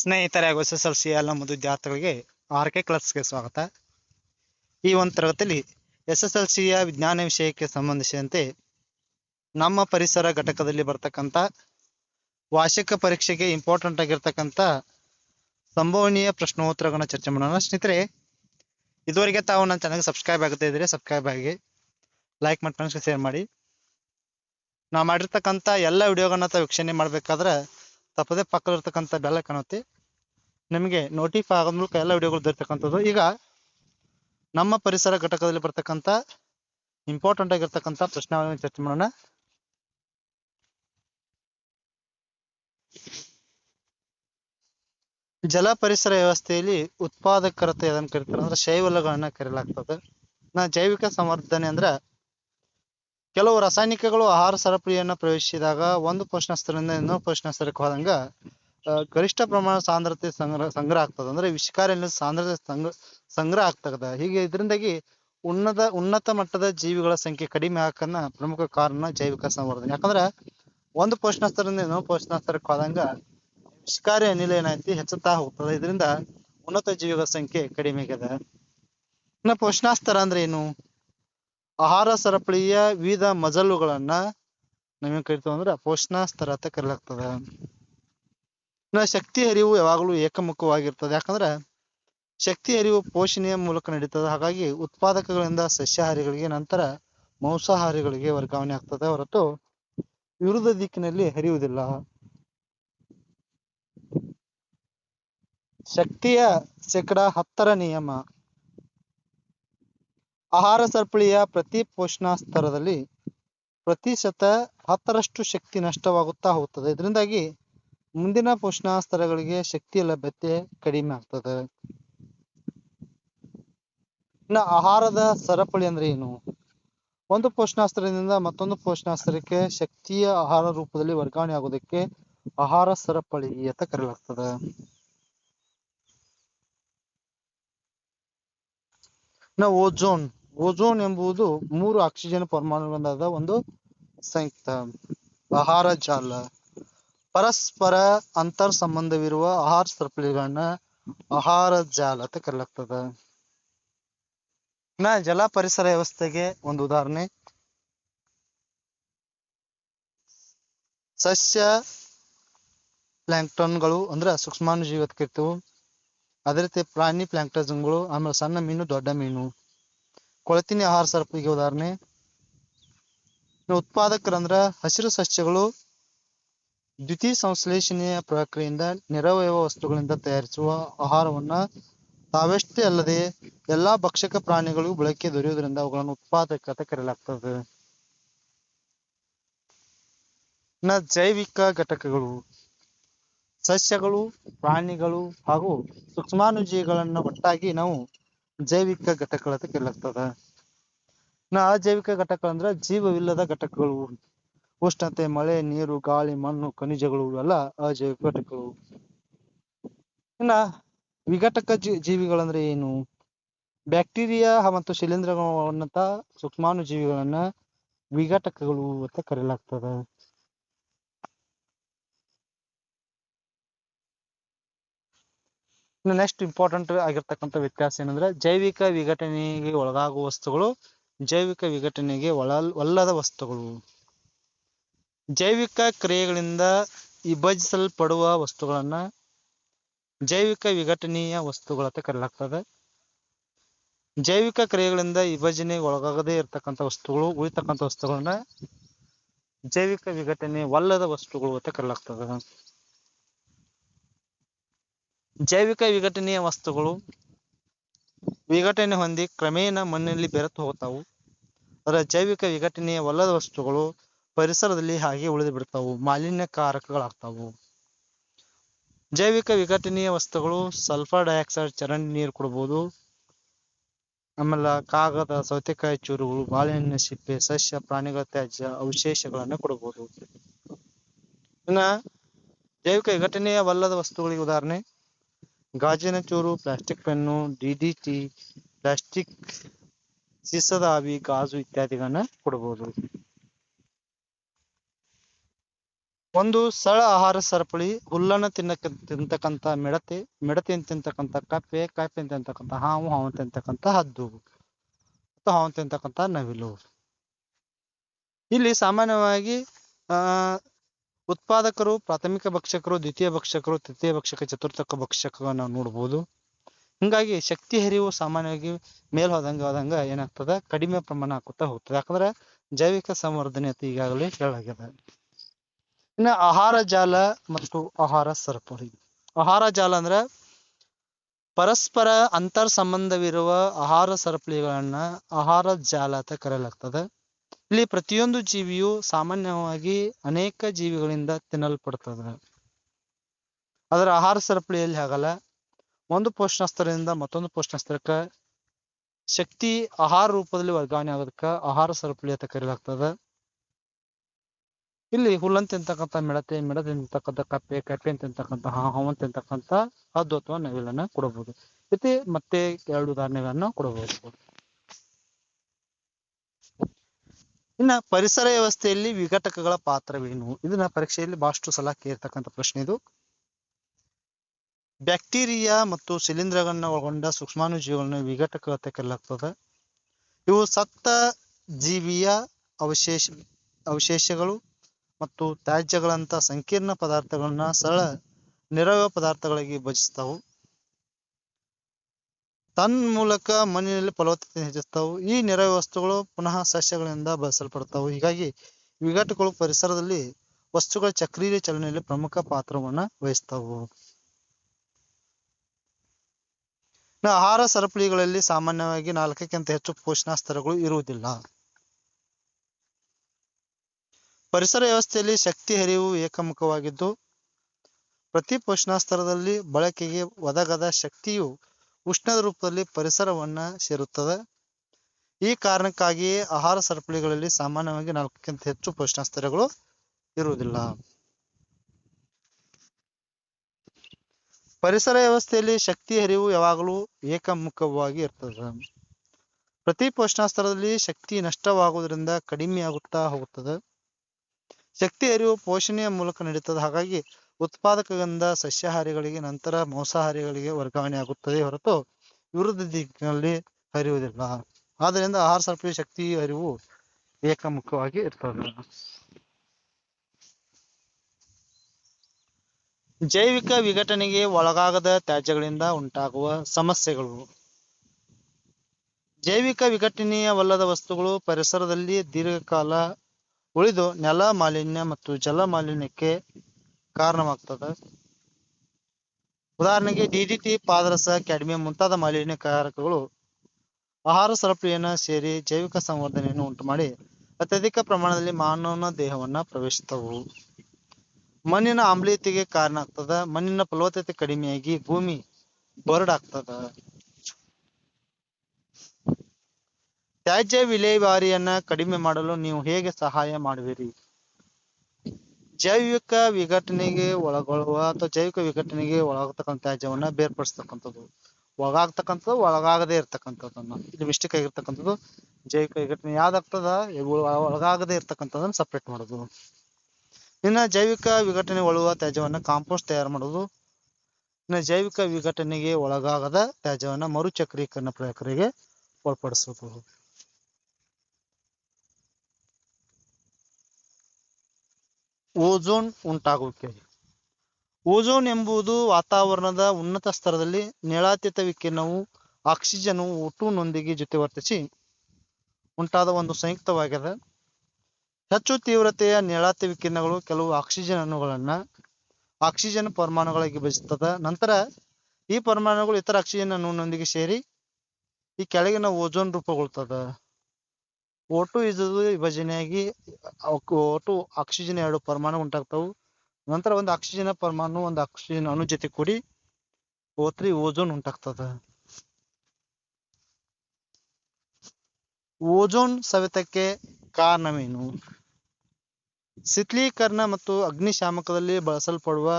ಸ್ನೇಹಿತರೆ ಹಾಗೂ S S L C ಎಲ್ಲ ವಿದ್ಯಾರ್ಥಿಗಳಿಗೆ ಆರ್ ಕೆ ಕ್ಲಾಸ್ಗೆ ಸ್ವಾಗತ. ಈ ಒಂದು ತರಗತಿಯಲ್ಲಿ ಎಸ್ ಎಸ್ ಎಲ್ ಸಿಯ ವಿಜ್ಞಾನ ವಿಷಯಕ್ಕೆ ಸಂಬಂಧಿಸಿದಂತೆ ನಮ್ಮ ಪರಿಸರ ಘಟಕದಲ್ಲಿ ಬರ್ತಕ್ಕಂಥ ವಾರ್ಷಿಕ ಪರೀಕ್ಷೆಗೆ ಇಂಪಾರ್ಟೆಂಟ್ ಆಗಿರ್ತಕ್ಕಂಥ ಸಂಭವನೀಯ ಪ್ರಶ್ನೋತ್ತರಗಳನ್ನ ಚರ್ಚೆ ಮಾಡೋಣ. ಸ್ನೇಹಿತರೆ, ಇದುವರೆಗೆ ತಾವು ನನ್ನ ಚಾನಲ್ಗೆ ಸಬ್ಸ್ಕ್ರೈಬ್ ಆಗದೇ ಇದ್ರೆ ಸಬ್ಸ್ಕ್ರೈಬ್ ಆಗಿ ಲೈಕ್ ಮಾಡಿ ಫ್ರೆಂಡ್ಸ್ಗೆ ಶೇರ್ ಮಾಡಿ. ನಾವು ಮಾಡಿರ್ತಕ್ಕಂಥ ಎಲ್ಲ ವಿಡಿಯೋಗಳನ್ನ ತಾವು ವೀಕ್ಷಣೆ ಮಾಡ್ಬೇಕಾದ್ರೆ ತಪ್ಪದೆ ಪಕ್ಕದಲ್ಲಿರ್ತಕ್ಕಂಥ ಬೆಲ್ಲ ಕಾಣುತ್ತೆ. ನಿಮಗೆ ನೋಟಿಫೈ ಆಗೋದ್ ಮೂಲಕ ಎಲ್ಲ ವಿಡಿಯೋಗಳು ದೊರೆತಕ್ಕಂಥದ್ದು. ಈಗ ನಮ್ಮ ಪರಿಸರ ಘಟಕದಲ್ಲಿ ಬರ್ತಕ್ಕಂಥ ಇಂಪಾರ್ಟೆಂಟ್ ಆಗಿರ್ತಕ್ಕಂಥ ಪ್ರಶ್ನಾವಳಿಯನ್ನು ಚರ್ಚೆ ಮಾಡೋಣ. ಜಲ ಪರಿಸರ ವ್ಯವಸ್ಥೆಯಲ್ಲಿ ಉತ್ಪಾದಕರತೆ ಅದನ್ನ ಕರೀತಾರೆ ಅಂದ್ರೆ ಶೈವಲಗಳನ್ನ ಕರೆಯಲಾಗ್ತದೆ ನಾ ಜೈವಿಕ ಸಂವರ್ಧನೆ ಅಂದ್ರ ಕೆಲವು ರಾಸಾಯನಿಕಗಳು ಆಹಾರ ಸರಪಳಿಯನ್ನ ಪ್ರವೇಶಿಸಿದಾಗ ಒಂದು ಪೋಷಣಾಸ್ತ್ರದಿಂದ ಇನ್ನೊಂದು ಪೋಷಣಾಸ್ತ್ರಕ್ಕೆ ಹೋದಂಗ ಗರಿಷ್ಠ ಪ್ರಮಾಣ ಸಾಂದ್ರತೆ ಸಂಗ್ರಹ ಸಂಗ್ರಹ ಆಗ್ತದ. ಅಂದ್ರೆ ವಿಷಕಾರಿ ಅನಿಲದ ಸಾಂದ್ರತೆ ಸಂಗ್ರಹ ಆಗ್ತದ. ಹೀಗೆ ಇದರಿಂದಾಗಿ ಉನ್ನತ ಉನ್ನತ ಮಟ್ಟದ ಜೀವಿಗಳ ಸಂಖ್ಯೆ ಕಡಿಮೆ ಹಾಕನ್ನ ಪ್ರಮುಖ ಕಾರಣ ಜೈವಿಕ ಸಂವರ್ಧನೆ. ಯಾಕಂದ್ರ ಒಂದು ಪೋಷಣಾಸ್ತ್ರದಿಂದ ಇನ್ನೊಂದು ಪೋಷಣಾಸ್ತ್ರಕ್ಕೆ ಹೋದಂಗ ವಿಷಕಾರಿ ಅನಿಲ ಏನೈತಿ ಹೆಚ್ಚುತ್ತಾ ಹೋಗ್ತದ. ಇದರಿಂದ ಉನ್ನತ ಜೀವಿಗಳ ಸಂಖ್ಯೆ ಕಡಿಮೆ ಆಗ್ಯದ ಇನ್ನ ಪೋಷಣಾಸ್ತರ ಅಂದ್ರೆ ಏನು? ಆಹಾರ ಸರಪಳಿಯ ವಿವಿಧ ಮಜಲುಗಳನ್ನ ನಾವೇನ್ ಕರಿತೀವಿ ಅಂದ್ರ ಪೋಷಣಾಸ್ತರ ಅಂತ ಕರಿಲಾಗ್ತದ. ಇನ್ನ ಶಕ್ತಿ ಹರಿವು ಯಾವಾಗಲೂ ಏಕಮುಖವಾಗಿರ್ತದೆ. ಯಾಕಂದ್ರ ಶಕ್ತಿ ಹರಿವು ಪೋಷಣೆಯ ಮೂಲಕ ನಡೀತದೆ. ಹಾಗಾಗಿ ಉತ್ಪಾದಕಗಳಿಂದ ಸಸ್ಯಾಹಾರಿಗಳಿಗೆ ನಂತರ ಮಾಂಸಾಹಾರಿಗಳಿಗೆ ವರ್ಗಾವಣೆ ಆಗ್ತದೆ. ಹೊರತು ವಿರುದ್ಧ ದಿಕ್ಕಿನಲ್ಲಿ ಹರಿಯುವುದಿಲ್ಲ. ಶಕ್ತಿಯ ಶೇಕಡಾ ಹತ್ತರ ನಿಯಮ. ಆಹಾರ ಸರಪಳಿಯ ಪ್ರತಿ ಪೋಷಣ ಸ್ತರದಲ್ಲಿ ಪ್ರತಿಶತ ಹತ್ತರಷ್ಟು ಶಕ್ತಿ ನಷ್ಟವಾಗುತ್ತಾ ಹೋಗುತ್ತದೆ. ಇದರಿಂದಾಗಿ ಮುಂದಿನ ಪೋಷಣ ಸ್ತರಗಳಿಗೆ ಶಕ್ತಿಯ ಲಭ್ಯತೆ ಕಡಿಮೆ ಆಗ್ತದೆ. ಇನ್ನು ಆಹಾರದ ಸರಪಳಿ ಅಂದ್ರೆ ಏನು? ಒಂದು ಪೋಷಣಾಸ್ತ್ರದಿಂದ ಮತ್ತೊಂದು ಪೋಷಣಾಸ್ತ್ರಕ್ಕೆ ಶಕ್ತಿಯ ಆಹಾರ ರೂಪದಲ್ಲಿ ವರ್ಗಾವಣೆ ಆಗೋದಕ್ಕೆ ಆಹಾರ ಸರಪಳಿ ಅಂತ ಕರೆಯಲಾಗ್ತದೆ. ಇನ್ನು ಓಜೋನ್. ಓಜೋನ್ ಎಂಬುದು ಮೂರು ಆಕ್ಸಿಜನ್ ಪರಮಾಣುಗಳಿಂದಾದ ಒಂದು ಸಂಯುಕ್ತ ಆಹಾರ ಜಾಲ. ಪರಸ್ಪರ ಅಂತರ್ ಸಂಬಂಧವಿರುವ ಆಹಾರ ಸರಪಳಿಗಳನ್ನ ಆಹಾರ ಜಾಲ ಅಂತ ಕರೆಯಲಾಗ್ತದ. ಇನ್ನ ಜಲ ಪರಿಸರ ವ್ಯವಸ್ಥೆಗೆ ಒಂದು ಉದಾಹರಣೆ. ಸಸ್ಯ ಪ್ಲಾಂಕ್ಟನ್ಗಳು ಅಂದ್ರೆ ಸೂಕ್ಷ್ಮಾಣು ಜೀವಿ ಅಂತ ಕರಿತೀವಿ ಅದೇ ರೀತಿ ಪ್ರಾಣಿ ಪ್ಲಾಂಕ್ಟನ್ಗಳು, ಆಮೇಲೆ ಸಣ್ಣ ಮೀನು, ದೊಡ್ಡ ಮೀನು. ಕೊಳತಿನ ಆಹಾರ ಸರಪಿಗೆ ಉದಾಹರಣೆ. ಉತ್ಪಾದಕರಂದ್ರ ಹಸಿರು ಸಸ್ಯಗಳು ದ್ವಿತೀಯ ಸಂಶ್ಲೇಷಣೆಯ ಪ್ರಕ್ರಿಯೆಯಿಂದ ನಿರವಯವ ವಸ್ತುಗಳಿಂದ ತಯಾರಿಸುವ ಆಹಾರವನ್ನ ತಾವೆಷ್ಟೇ ಅಲ್ಲದೆ ಎಲ್ಲಾ ಭಕ್ಷಕ ಪ್ರಾಣಿಗಳಿಗೂ ಬಳಕೆ ದೊರೆಯುವುದರಿಂದ ಅವುಗಳನ್ನು ಉತ್ಪಾದಕ ಅಂತ ಕರೆಯಲಾಗ್ತದೆ. ನ ಜೈವಿಕ ಘಟಕಗಳು, ಸಸ್ಯಗಳು, ಪ್ರಾಣಿಗಳು ಹಾಗೂ ಸೂಕ್ಷ್ಮಾಣುಜೀವಿಗಳನ್ನ ಒಟ್ಟಾಗಿ ನಾವು ಜೈವಿಕ ಘಟಕಗಳ ಅಂತ ನಾ ಅಜೈವಿಕ ಘಟಕಗಳಂದ್ರ ಜೀವವಿಲ್ಲದ ಘಟಕಗಳು. ಉಷ್ಣತೆ, ಮಳೆ, ನೀರು, ಗಾಳಿ, ಮಣ್ಣು, ಖನಿಜಗಳು ಇವೆಲ್ಲ ಅಜೈವಿಕ ಘಟಕಗಳು. ಇನ್ನ ವಿಘಟಕ ಜೀವಿಗಳು ಅಂದ್ರೆ ಏನು? ಬ್ಯಾಕ್ಟೀರಿಯಾ ಮತ್ತು ಶಿಲೀಂಧ್ರಗಳನ್ನಂತ ಸೂಕ್ಷ್ಮಾಣು ಜೀವಿಗಳನ್ನ ವಿಘಟಕಗಳು ಅಂತ ಕರೆಯಲಾಗ್ತದ ನೆಕ್ಸ್ಟ್ ಇಂಪಾರ್ಟೆಂಟ್ ಆಗಿರ್ತಕ್ಕಂಥ ವ್ಯತ್ಯಾಸ ಏನಂದ್ರೆ ಜೈವಿಕ ವಿಘಟನೆಗೆ ಒಳಗಾಗುವ ವಸ್ತುಗಳು ಜೈವಿಕ ವಿಘಟನೆಗೆ ಒಳ, ಒಲ್ಲದ ವಸ್ತುಗಳು. ಜೈವಿಕ ಕ್ರಿಯೆಗಳಿಂದ ವಿಭಜಿಸಲ್ಪಡುವ ವಸ್ತುಗಳನ್ನ ಜೈವಿಕ ವಿಘಟನೀಯ ವಸ್ತುಗಳ ಅಂತ ಕರೆಯಲಾಗ್ತದೆ ಜೈವಿಕ ಕ್ರಿಯೆಗಳಿಂದ ವಿಭಜನೆ ಒಳಗಾಗದೇ ಇರತಕ್ಕಂಥ ವಸ್ತುಗಳು, ಉಳಿತಕ್ಕಂಥ ವಸ್ತುಗಳನ್ನ ಜೈವಿಕ ವಿಘಟನೆ ಒಲ್ಲದ ವಸ್ತುಗಳು ಅಂತ ಕರೆಯಲಾಗ್ತದೆ ಜೈವಿಕ ವಿಘಟನೆಯ ವಸ್ತುಗಳು ವಿಘಟನೆ ಹೊಂದಿ ಕ್ರಮೇಣ ಮಣ್ಣಿನಲ್ಲಿ ಬೆರೆತು ಹೋಗ್ತಾವು ಅದರ ಜೈವಿಕ ವಿಘಟನೆಯವಲ್ಲದ ವಸ್ತುಗಳು ಪರಿಸರದಲ್ಲಿ ಹಾಗೆ ಉಳಿದು ಬಿಡ್ತಾವು ಮಾಲಿನ್ಯಕಾರಕಗಳಾಗ್ತಾವು. ಜೈವಿಕ ವಿಘಟನೀಯ ವಸ್ತುಗಳು ಸಲ್ಫರ್ ಡೈಆಕ್ಸೈಡ್ ಚರಂಡಿ ನೀರು ಕೊಡ್ಬೋದು ಆಮೇಲೆ ಕಾಗದ, ಸೌತೆಕಾಯಿ ಚೂರುಗಳು ಬಾಳೆಹಣ್ಣಿನ ಸಿಪ್ಪೆ, ಸಸ್ಯ, ಪ್ರಾಣಿಗಳ ತ್ಯಾಜ್ಯ, ಅವಶೇಷಗಳನ್ನ ಕೊಡಬಹುದು. ಇನ್ನ ಜೈವಿಕ ವಿಘಟನೀಯವಲ್ಲದ ವಸ್ತುಗಳಿಗೆ ಉದಾಹರಣೆ ಗಾಜಿನ ಚೂರು ಪ್ಲಾಸ್ಟಿಕ್ ಪೆನ್ನು ಡಿಡಿಟಿ ಪ್ಲಾಸ್ಟಿಕ್ ಸೀಸದ ಆವಿ, ಗಾಜು ಇತ್ಯಾದಿಗಳನ್ನ ಕೊಡಬಹುದು ಒಂದು ಸರಳ ಆಹಾರ ಸರಪಳಿ, ಹುಲ್ಲನ್ನ ತಿನ್ನಕ ತಿಂತಕ್ಕಂಥ ಮಿಡತೆ, ಮಿಡತೆಯನ್ನು ತಿಂತಕ್ಕಂಥ ಕಪ್ಪೆ, ಕಪ್ಪೆಯನ್ನು ತಿಂತಕ್ಕಂತ ಹಾವು ಹಾವು ತಿಂತಕ್ಕಂತ ಹದ್ದು ಮತ್ತು ಹಾವು ತಿಂತಕ್ಕಂತ ನವಿಲು. ಇಲ್ಲಿ ಸಾಮಾನ್ಯವಾಗಿ, ಆ ಉತ್ಪಾದಕರು, ಪ್ರಾಥಮಿಕ ಭಕ್ಷಕರು, ದ್ವಿತೀಯ ಭಕ್ಷಕರು, ತೃತೀಯ ಭಕ್ಷಕ, ಚತುರ್ಥಕ ಭಕ್ಷಕಗಳನ್ನ ನಾವು ನೋಡ್ಬೋದು. ಹಿಂಗಾಗಿ ಶಕ್ತಿ ಹರಿವು ಸಾಮಾನ್ಯವಾಗಿ ಮೇಲ್ ಹೋದಂಗ ಹೋದಂಗ ಏನಾಗ್ತದ? ಕಡಿಮೆ ಪ್ರಮಾಣ ಆಗುತ್ತಾ ಹೋಗ್ತದೆ. ಯಾಕಂದ್ರೆ ಜೈವಿಕ ಸಂವರ್ಧನೆ ಅಂತ ಈಗಾಗಲೇ ಹೇಳಲಾಗಿದೆ ಇನ್ನು ಆಹಾರ ಜಾಲ ಮತ್ತು ಆಹಾರ ಸರಪಳಿ. ಆಹಾರ ಜಾಲ ಅಂದ್ರೆ ಪರಸ್ಪರ ಅಂತರ್ ಸಂಬಂಧವಿರುವ ಆಹಾರ ಸರಪಳಿಗಳನ್ನ ಆಹಾರ ಜಾಲ ಅಂತ ಕರೆಯಲಾಗ್ತದೆ. ಇಲ್ಲಿ ಪ್ರತಿಯೊಂದು ಜೀವಿಯು ಸಾಮಾನ್ಯವಾಗಿ ಅನೇಕ ಜೀವಿಗಳಿಂದ ತಿನ್ನಲ್ಪಡ್ತದೆ. ಅದರ ಆಹಾರ ಸರಪಳಿಯಲ್ಲಿ ಆಗಲ್ಲ ಒಂದು ಪೋಷಣಸ್ತರದಿಂದ ಮತ್ತೊಂದು ಪೋಷಣಸ್ತರಕ್ಕ ಶಕ್ತಿ ಆಹಾರ ರೂಪದಲ್ಲಿ ವರ್ಗಾವಣೆ ಆಗೋದಕ್ಕ ಆಹಾರ ಸರಪಳಿ ಅಂತ ಕರೆಯಲಾಗ್ತದೆ. ಇಲ್ಲಿ ಹುಲ್ಲನ್ ತಿಂತಕ್ಕಂಥ ಮಿಡತೆ ಮಿಡತೆ ತಿಂತಕ್ಕಂಥ ಕಪ್ಪೆ ಕಪ್ಪೆ ತಿಂತಕ್ಕಂಥ ಹಾವನ್ ತಿಂತಕ್ಕಂಥ ಹದ್ದು ಅಥವಾ ನವಿಲನ್ನ ಕೊಡಬಹುದು. ಇತಿ ಮತ್ತೆ ಎರಡು ಉದಾಹರಣೆಗಳನ್ನ ಕೊಡಬಹುದು. ಇನ್ನ ಪರಿಸರ ವ್ಯವಸ್ಥೆಯಲ್ಲಿ ವಿಘಟಕಗಳ ಪಾತ್ರವೇನು? ಇದನ್ನ ಪರೀಕ್ಷೆಯಲ್ಲಿ ಬಹಳಷ್ಟು ಸಲ ಕೇಳ್ತಕ್ಕಂಥ ಪ್ರಶ್ನೆ ಇದು. ಬ್ಯಾಕ್ಟೀರಿಯಾ ಮತ್ತು ಶಿಲೀಂಧ್ರಗಳನ್ನ ಒಳಗೊಂಡ ಸೂಕ್ಷ್ಮಾಣುಜೀವಿಗಳನ್ನ ವಿಘಟಕ ಅಂತ ಕರೆಯಲಾಗ್ತದೆ ಇವು ಸತ್ತ ಜೀವಿಯ ಅವಶೇಷ, ಅವಶೇಷಗಳು ಮತ್ತು ತ್ಯಾಜ್ಯಗಳಂತ ಸಂಕೀರ್ಣ ಪದಾರ್ಥಗಳನ್ನ ಸರಳ ನಿರವ ಪದಾರ್ಥಗಳಾಗಿ ವಿಭಜಿಸ್ತಾವು ತನ್ಮೂಲಕ ಮಣ್ಣಿನಲ್ಲಿ ಫಲವತ್ತತೆ ಹೆಚ್ಚಿಸ್ತಾವು ಈ ನೆರವು ವಸ್ತುಗಳು ಪುನಃ ಸಸ್ಯಗಳಿಂದ ಬಳಸಲ್ಪಡ್ತಾವು. ಹೀಗಾಗಿ ವಿಘಟಕಗಳು ಪರಿಸರದಲ್ಲಿ ವಸ್ತುಗಳ ಚಕ್ರೀಯ ಚಲನೆಯಲ್ಲಿ ಪ್ರಮುಖ ಪಾತ್ರವನ್ನ ವಹಿಸ್ತಾವು. ಆಹಾರ ಸರಪಳಿಗಳಲ್ಲಿ ಸಾಮಾನ್ಯವಾಗಿ ನಾಲ್ಕಕ್ಕಿಂತ ಹೆಚ್ಚು ಪೋಷಣಾ ಸ್ತರಗಳು ಇರುವುದಿಲ್ಲ. ಪರಿಸರ ವ್ಯವಸ್ಥೆಯಲ್ಲಿ ಶಕ್ತಿ ಹರಿವು ಏಕಮುಖವಾಗಿದ್ದು, ಪ್ರತಿ ಪೋಷಣಾ ಸ್ತರದಲ್ಲಿ ಬಳಕೆಗೆ ಒದಗದ ಶಕ್ತಿಯು ಉಷ್ಣದ ರೂಪದಲ್ಲಿ ಪರಿಸರವನ್ನ ಸೇರುತ್ತದೆ. ಈ ಕಾರಣಕ್ಕಾಗಿ ಆಹಾರ ಸರಪಳಿಗಳಲ್ಲಿ ಸಾಮಾನ್ಯವಾಗಿ ನಾಲ್ಕಕ್ಕಿಂತ ಹೆಚ್ಚು ಪೋಷಣಾಸ್ತರಗಳು ಇರುವುದಿಲ್ಲ. ಪರಿಸರ ವ್ಯವಸ್ಥೆಯಲ್ಲಿ ಶಕ್ತಿ ಹರಿವು ಯಾವಾಗಲೂ ಏಕಮುಖವಾಗಿ ಇರ್ತದೆ. ಪ್ರತಿ ಪೋಷಣಾ ಸ್ತರದಲ್ಲಿ ಶಕ್ತಿ ನಷ್ಟವಾಗುವುದರಿಂದ ಕಡಿಮೆಯಾಗುತ್ತಾ ಹೋಗುತ್ತದೆ. ಶಕ್ತಿ ಹರಿವು ಪೋಷಣೆಯ ಮೂಲಕ ನಡೀತದೆ. ಹಾಗಾಗಿ ಉತ್ಪಾದಕದಿಂದ ಸಸ್ಯಾಹಾರಿಗಳಿಗೆ ನಂತರ ಮಾಂಸಾಹಾರಿಗಳಿಗೆ ವರ್ಗಾವಣೆ ಆಗುತ್ತದೆ ಹೊರತು ವಿರುದ್ಧ ದಿಕ್ಕಿನಲ್ಲಿ ಹರಿಯುವುದಿಲ್ಲ. ಆದ್ದರಿಂದ ಆಹಾರ ಸರಪಳಿ ಶಕ್ತಿ ಹರಿವು ಏಕಮುಖವಾಗಿ ಇರ್ತದೆ. ಜೈವಿಕ ವಿಘಟನೆಗೆ ಒಳಗಾಗದ ತ್ಯಾಜ್ಯಗಳಿಂದ ಉಂಟಾಗುವ ಸಮಸ್ಯೆಗಳು. ಜೈವಿಕ ವಿಘಟನೀಯವಲ್ಲದ ವಸ್ತುಗಳು ಪರಿಸರದಲ್ಲಿ ದೀರ್ಘಕಾಲ ಉಳಿದು ನೆಲ ಮಾಲಿನ್ಯ ಮತ್ತು ಜಲ ಮಾಲಿನ್ಯಕ್ಕೆ ಕಾರಣವಾಗ್ತದೆ. ಉದಾಹರಣೆಗೆ ಡಿಡಿಟಿ ಪಾದರಸ, ಕ್ಯಾಡ್ಮಿಯಂ ಮುಂತಾದ ಮಾಲಿನ್ಯಕಾರಕಗಳು ಆಹಾರ ಸರಪಳಿಯನ್ನ ಸೇರಿ ಜೈವಿಕ ಸಂವರ್ಧನೆಯನ್ನು ಉಂಟುಮಾಡಿ ಅತ್ಯಧಿಕ ಪ್ರಮಾಣದಲ್ಲಿ ಮಾನವನ ದೇಹವನ್ನ ಪ್ರವೇಶಿಸ್ತವು ಮಣ್ಣಿನ ಆಮ್ಲೀಯತೆಗೆ ಕಾರಣ ಆಗ್ತದ. ಮಣ್ಣಿನ ಫಲವತ್ತತೆ ಕಡಿಮೆಯಾಗಿ ಭೂಮಿ ಬರಡಾಗ್ತದ. ತ್ಯಾಜ್ಯ ವಿಲೇವಾರಿಯನ್ನ ಕಡಿಮೆ ಮಾಡಲು ನೀವು ಹೇಗೆ ಸಹಾಯ ಮಾಡುವಿರಿ? ಜೈವಿಕ ವಿಘಟನೆಗೆ ಒಳಗೊಳ್ಳುವ ಅಥವಾ ಜೈವಿಕ ವಿಘಟನೆಗೆ ಒಳಗಾಗ್ತಕ್ಕಂಥ ತ್ಯಾಜ್ಯವನ್ನ ಬೇರ್ಪಡಿಸ್ತಕ್ಕಂಥದ್ದು. ಒಳಗಾಗ್ತಕ್ಕಂಥದ್ದು, ಒಳಗಾಗದೆ ಇರ್ತಕ್ಕಂಥದ್ದನ್ನ. ಇಲ್ಲಿ ಮಿಸ್ಟೇಕ್ ಆಗಿರ್ತಕ್ಕಂಥದ್ದು. ಜೈವಿಕ ವಿಘಟನೆ ಯಾವ್ದಾಗ್ತದ ಒಳಗಾಗದೆ ಇರ್ತಕ್ಕಂಥದ್ದನ್ನ ಸಪ್ರೇಟ್ ಮಾಡೋದು. ಇನ್ನ ಜೈವಿಕ ವಿಘಟನೆ ಒಳಗುವ ತ್ಯಾಜ್ಯವನ್ನ ಕಾಂಪೋಸ್ಟ್ ತಯಾರು ಮಾಡೋದು. ಇನ್ನ ಜೈವಿಕ ವಿಘಟನೆಗೆ ಒಳಗಾಗದ ತ್ಯಾಜ್ಯವನ್ನ ಮರುಚಕ್ರೀಕರಣ ಪ್ರಕ್ರಿಯೆಗೆ ಒಳಪಡಿಸೋದು. ಓಝೋನ್ ಉಂಟಾಗುವಿಕೆ. ಓಝೋನ್ ಎಂಬುದು ವಾತಾವರಣದ ಉನ್ನತ ಸ್ತರದಲ್ಲಿ ನೇಳಾತೀತ ವಿಕಿರಣವು ಆಕ್ಸಿಜನ್ ಒಟುನೊಂದಿಗೆ ಜೊತೆ ವರ್ತಿಸಿ ಉಂಟಾದ ಒಂದು ಸಂಯುಕ್ತವಾಗಿದೆ. ಹೆಚ್ಚು ತೀವ್ರತೆಯ ನೇಳಾತಿ ವಿಕಿರಣಗಳು ಕೆಲವು ಆಕ್ಸಿಜನ್ ಅಣುಗಳನ್ನ ಆಕ್ಸಿಜನ್ ಪರಮಾಣುಗಳಾಗಿ ವಿಭಜಿಸ್ತದ ನಂತರ ಈ ಪರಮಾಣುಗಳು ಇತರ ಆಕ್ಸಿಜನ್ ಅಣುವಿನೊಂದಿಗೆ ಸೇರಿ ಈ ಕೆಳಗಿನ ಓಝೋನ್ ರೂಪುಗೊಳ್ತದ. ಓಟು ಇದು ವಿಭಜನೆಯಾಗಿ ಓಟು ಆಕ್ಸಿಜನ್ ಎರಡು ಪರಮಾಣು ಉಂಟಾಗ್ತಾವು. ನಂತರ ಒಂದು ಆಕ್ಸಿಜನ್ ಪರಮಾಣು, ಒಂದು ಆಕ್ಸಿಜನ್ ಅಣು ಜೊತೆ ಕೂಡಿ ಓತ್ರಿ ಓಜೋನ್ ಉಂಟಾಗ್ತದ. ಓಜೋನ್ ಸವೆತಕ್ಕೆ ಕಾರಣವೇನು? ಶೀತಲೀಕರಣ ಮತ್ತು ಅಗ್ನಿಶಾಮಕದಲ್ಲಿ ಬಳಸಲ್ಪಡುವ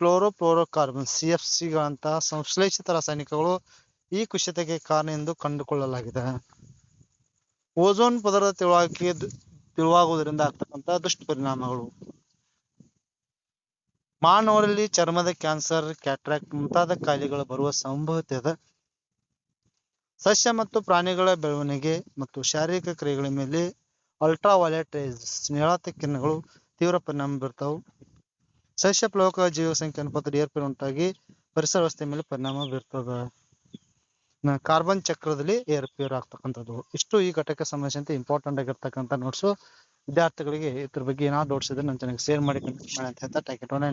ಕ್ಲೋರೋಫ್ಲೋರೋಕಾರ್ಬನ್, ಸಿ ಎಫ್ ಸಿಗಳಂತಹ ಸಂಶ್ಲೇಷಿತ ರಾಸಾಯನಿಕಗಳು ಈ ಕುಸಿತಕ್ಕೆ ಕಾರಣ ಎಂದು ಕಂಡುಕೊಳ್ಳಲಾಗಿದೆ. ಓಝೋನ್ ಪದರದ ತಿಳುವಳಿಕೆ ತೆಳುವಾಗುವುದರಿಂದ ಆಗ್ತಕ್ಕಂತ ದುಷ್ಪರಿಣಾಮಗಳು ಮಾನವರಲ್ಲಿ ಚರ್ಮದ ಕ್ಯಾನ್ಸರ್, ಕ್ಯಾಟ್ರಾಕ್ಟ್ ಮುಂತಾದ ಕಾಯಿಲೆಗಳು ಬರುವ ಸಂಭವತೆ ಅದ. ಸಸ್ಯ ಮತ್ತು ಪ್ರಾಣಿಗಳ ಬೆಳವಣಿಗೆ ಮತ್ತು ಶಾರೀರಿಕ ಕ್ರಿಯೆಗಳ ಮೇಲೆ ಅಲ್ಟ್ರಾ ವಯಲೆಟ್ ರೇಸ್ ನೇರಳಾತಿ ಕಿರಣಗಳು ತೀವ್ರ ಪರಿಣಾಮ ಬೀರ್ತಾವು. ಸಸ್ಯ ಪ್ಲವಕ ಜೀವ ಸಂಖ್ಯೆ ಅನುಪಾತದಲ್ಲಿ ಏರ್ಪೇರು ಉಂಟಾಗಿ ಪರಿಸರ ವ್ಯವಸ್ಥೆ ಮೇಲೆ ಪರಿಣಾಮ ಬೀರ್ತದ. ಕಾರ್ಬನ್ ಚಕ್ರದಲ್ಲಿ ಏರ್ ಪ್ಯೂರ್ ಆಗ್ತಕ್ಕಂಥದ್ದು. ಇಷ್ಟು ಈ ಘಟಕ ಸಂಬಂಧಿಸಿದಂತೆ ಇಂಪಾರ್ಟೆಂಟ್ ಆಗಿರ್ತಕ್ಕಂಥ ನೋಟ್ಸು ವಿದ್ಯಾರ್ಥಿಗಳಿಗೆ ಇದ್ರ ಬಗ್ಗೆ ಏನಾದ್ರು ಡೌಟ್ಸ್ ಇದ್ರೆ ನನ್ನ ಚೆನ್ನಾಗಿ ಶೇರ್ ಮಾಡಿ ಕಮೆಂಟ್ ಮಾಡಿ ಅಂತ ಹೇಳ್ತಾ ಟ್ಯಾಕೆಟ್ ಒನ್